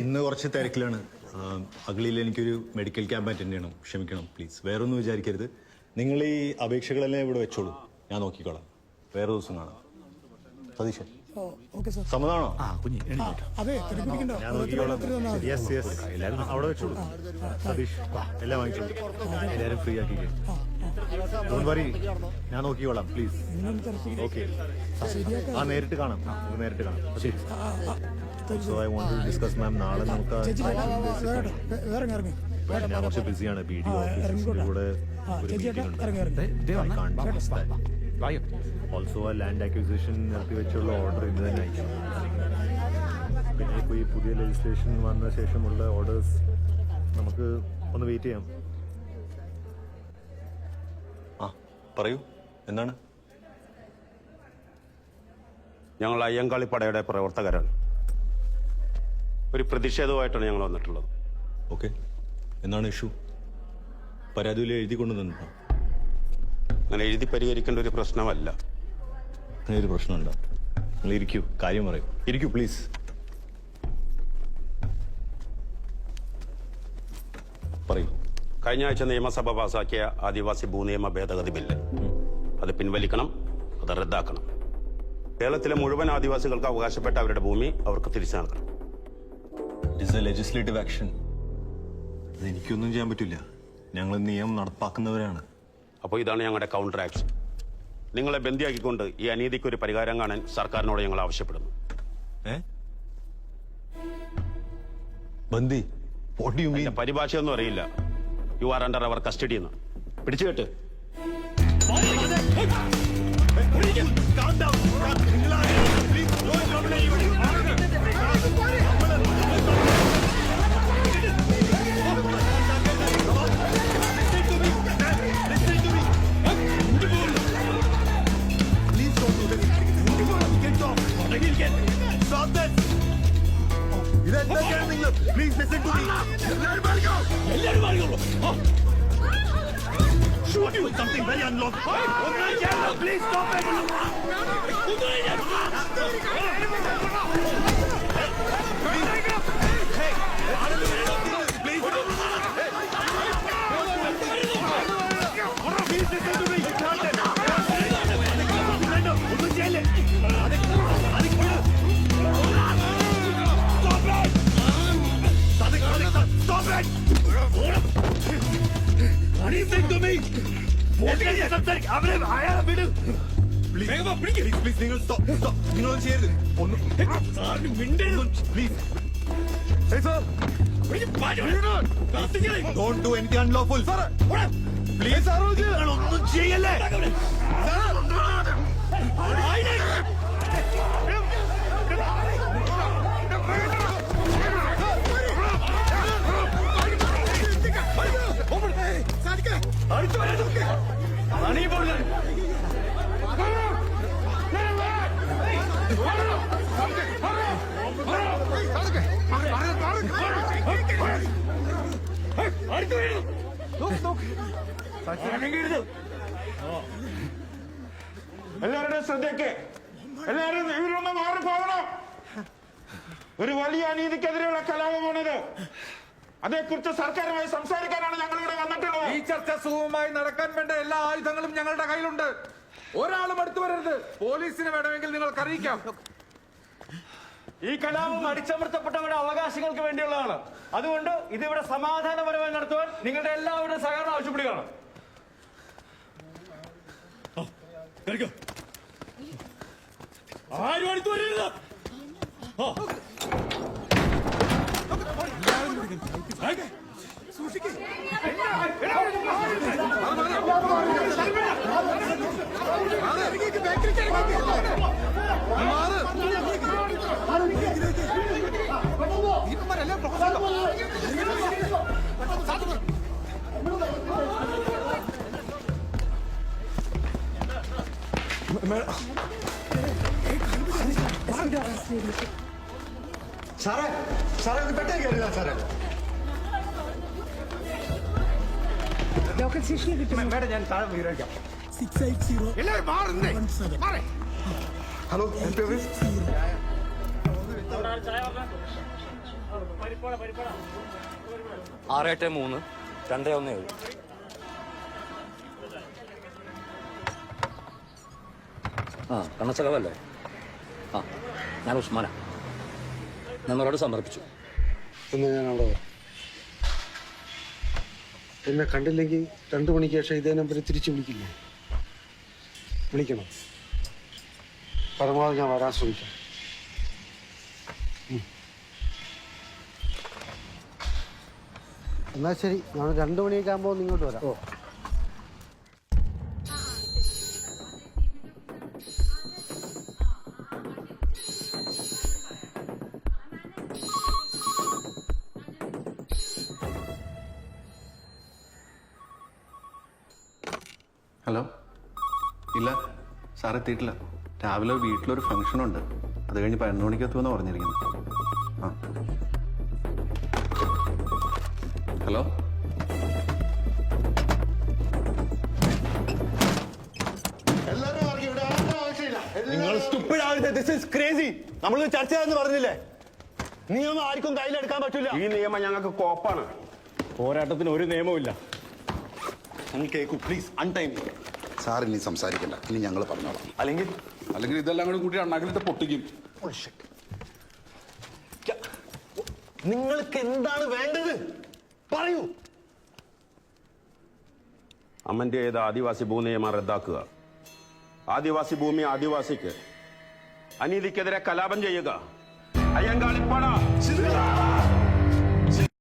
ഇന്ന് കുറച്ച് തിരക്കിലാണ്. അഗളിയിൽ എനിക്കൊരു മെഡിക്കൽ ക്യാമ്പ് അറ്റൻഡ് ചെയ്യണം. ക്ഷമിക്കണം പ്ലീസ് വേറൊന്നും വിചാരിക്കരുത്. നിങ്ങൾ ഈ അപേക്ഷകളെല്ലാം ഇവിടെ വെച്ചോളൂ. ഞാൻ നോക്കിക്കോളാം. വേറെ ദിവസം കാണാം. സതീശൻ. Okay sir. സമ്മതമാണോ അതെ തിരക്കിടിക്കണ്ട ഞാൻ നോക്കിക്കോളാം. യെസ് യെസ് എല്ലാവരും അവിടെ വെച്ചോളൂ. സതീഷ് എല്ലാം വാങ്ങിച്ചോളൂ. എല്ലാവരും ഫ്രീ ആക്കി ഡോണ്ട് വറി ഞാൻ നോക്കിക്കോളാം പ്ലീസ് ഓക്കെ. ആ നേരിട്ട് കാണാം. നേരിട്ട് കാണാം. ശരി. So I want to discuss ma'am നാളെ നമുക്ക് ആ ചേച്ചി site visit വേറെ ഉണ്ട്. വേറെ ഇറങ്ങി. ഞാൻ കുറച്ച് ബിസിയാണ് ബി ഡി ആ, ഓഫീസിൽ ഇറങ്ങിക്കോട്ടെ. കൂടെ. ആ ഒരു ചേച്ചി മീറ്റിംഗ് ഉണ്ട്. ഇറങ്ങി ഇറങ്ങി. ഓൾസോ ആ ലാൻഡ് അക്വിസിഷൻ നിർത്തി വെച്ചുള്ള ഓർഡർ ഇന്ന് തന്നെ അയക്കും പിന്നെ ഇപ്പോൾ ഈ പുതിയ ലെജിസ്ലേഷൻ വന്ന ശേഷമുള്ള ഓർഡേഴ്സ് നമുക്ക് ഒന്ന് വെയിറ്റ് ചെയ്യാം. ആ പറയൂ. എന്താണ്? ഞങ്ങൾ അയ്യങ്കാളിപ്പടയുടെ പ്രവർത്തകരാണ്. ഒരു പ്രതിഷേധവുമായിട്ടാണ് ഞങ്ങൾ വന്നിട്ടുള്ളത്. ഓക്കെ. എന്നാണ് ഇഷ്യൂ? പരാതിയിൽ എഴുതി കൊണ്ടു നിന്നോ അങ്ങനെ എഴുതി പരിഹരിക്കേണ്ട ഒരു പ്രശ്നമല്ല. അങ്ങനെ ഒരു പ്രശ്നമുണ്ടോ? നിങ്ങൾ ഇരിക്കൂ കാര്യം പറയൂ. ഇരിക്കൂ പ്ലീസ് പറയൂ. കഴിഞ്ഞ ആഴ്ച നിയമസഭ പാസാക്കിയ ആദിവാസി ഭൂനിയമ ഭേദഗതി ബില്ല്. അത് പിൻവലിക്കണം അത് റദ്ദാക്കണം. കേരളത്തിലെ മുഴുവൻ ആദിവാസികൾക്ക് അവകാശപ്പെട്ട അവരുടെ ഭൂമി അവർക്ക് തിരിച്ചു നൽകണം. It is a legislative action എനിക്കൊന്നും ചെയ്യാൻ പറ്റില്ല. ഞങ്ങൾ നിയമം നടപ്പാക്കുന്നവരാണ്. അപ്പോൾ ഇതാണ് ഞങ്ങളുടെ കൗണ്ടർ ആക്ഷൻ നിങ്ങളെ ബന്ധിയാക്കിക്കൊണ്ട് ഈ അനീതിക്ക് ഒരു പരിഹാരം കാണാൻ സർക്കാരിനോട് ഞങ്ങൾ ആവശ്യപ്പെടുന്നു. ഏ? ബന്ദി എന്റെ പരിഭാഷയൊന്നും അറിയില്ല. You are under our custody എന്ന്. പിടിച്ചു കേട്ട് Shoot doing something very unlawful. Oh, please stop it. No, no, no. Hey, hey, hey. Don't do anything unlawful please ഒന്നും ചെയ്യല്ലേ എല്ലാവരുടെയും ശ്രദ്ധയ്ക്ക്. എല്ലാവരും ഇവരൊന്ന് മാറി പോകണം. ഒരു വലിയ അനീതിക്കെതിരെയുള്ള കലാപമാണിത്. അതേക്കുറിച്ച് സർക്കാരുമായി സംസാരിക്കാനാണ് ഞങ്ങൾ ഇവിടെ വന്നിട്ടുള്ളത്. ഈ ചർച്ച സുഖമായി നടക്കാൻ വേണ്ട എല്ലാ ആയുധങ്ങളും ഞങ്ങളുടെ കയ്യിലുണ്ട്. ഒരാളും അടുത്തു വരരുത്. പോലീസിനെ വേണമെങ്കിൽ നിങ്ങൾക്ക് അറിയിക്കാം ഈ കലാപം അടിച്ചമർത്തപ്പെട്ടവരുടെ അവകാശങ്ങൾക്ക് വേണ്ടിയുള്ളതാണ്. അതുകൊണ്ട് ഇതിവിടെ സമാധാനപരമായി നടത്തുവാൻ നിങ്ങളുടെ എല്ലാവരുടെയും സഹകരണം ആവശ്യപ്പെടുകയാണ്. ആരും അടുത്ത് വരരുത്. സാറേ സാറേ ഇത് പെട്ടെന്ന് കയറില്ല സാറേ. ലോക്കൽ സ്റ്റേഷനിൽ കിട്ടും. മേഡം ഞാൻ താഴെ വിവരിക്കാം സിക്സ് എയ്റ്റ് സീറോ എല്ലാവരും മാറുന്നേ. Seven hello N P office? ആറ് എട്ട് മൂന്ന് രണ്ട് ഒന്ന് ഏഴ്. ആ. കണ്ണസഖവല്ലേ ആ. ഞാൻ ഉസ്മാന. ഞങ്ങളോട് സമർപ്പിച്ചു എന്ന് ഞാൻ അവിടെ വരാം. എന്നെ കണ്ടില്ലെങ്കിൽ രണ്ടു മണിക്ക് ശേഷം ഇതേ നമ്പറിൽ തിരിച്ചു വിളിക്കില്ലേ? വിളിക്കണം. പരമാവധി ഞാൻ വരാൻ ശ്രമിക്കാം. ഉം. എന്നാ ശരി ഞാൻ രണ്ടു മണിയൊക്കെ ആകുമ്പോൾ ഇങ്ങോട്ട് വരാം. ഓ. ഹലോ. ഇല്ല സാർ എത്തിയിട്ടില്ല. രാവിലെ വീട്ടിലൊരു ഫംഗ്ഷൻ ഉണ്ട് അത് കഴിഞ്ഞ് പതിനൊന്ന് മണിക്ക് എത്തുമെന്ന് പറഞ്ഞിരിക്കുന്നു ആ. ഹലോ. എല്ലാവരും ഇറങ്ങി ആവശ്യമില്ല നിങ്ങൾ stupid ആവരുത് ദിസ് ഇസ് ക്രേസി നമ്മൾ ചർച്ച ചെയ്യാന്ന് പറഞ്ഞില്ലേ? നിയമം ആർക്കും കയ്യിലെടുക്കാൻ പറ്റില്ല ഈ നിയമം ഞങ്ങൾക്ക് കോപ്പാണ്. പോരാട്ടത്തിന് ഒരു നിയമവും കേക്കു പ്ലീസ് അൺടൈം സാർ ഇനി സംസാരിക്കണ്ട. ഇനി ഞങ്ങൾ പറഞ്ഞോളാം. അല്ലെങ്കിൽ അല്ലെങ്കിൽ ഇതെല്ലാം കൂടി കൂട്ടി അണ്ണാക്കിലിട്ട് പൊട്ടിക്കും. നിങ്ങൾക്ക് എന്താണ് വേണ്ടത്? പറയൂ. അമ്മന്റെ ഏത് ആദിവാസി ഭൂനിയമം റദ്ദാക്കുക? ആദിവാസി ഭൂമി ആദിവാസിക്ക്. അനീതിക്കെതിരെ കലാപം ചെയ്യുക. അയ്യങ്കാളിപ്പട.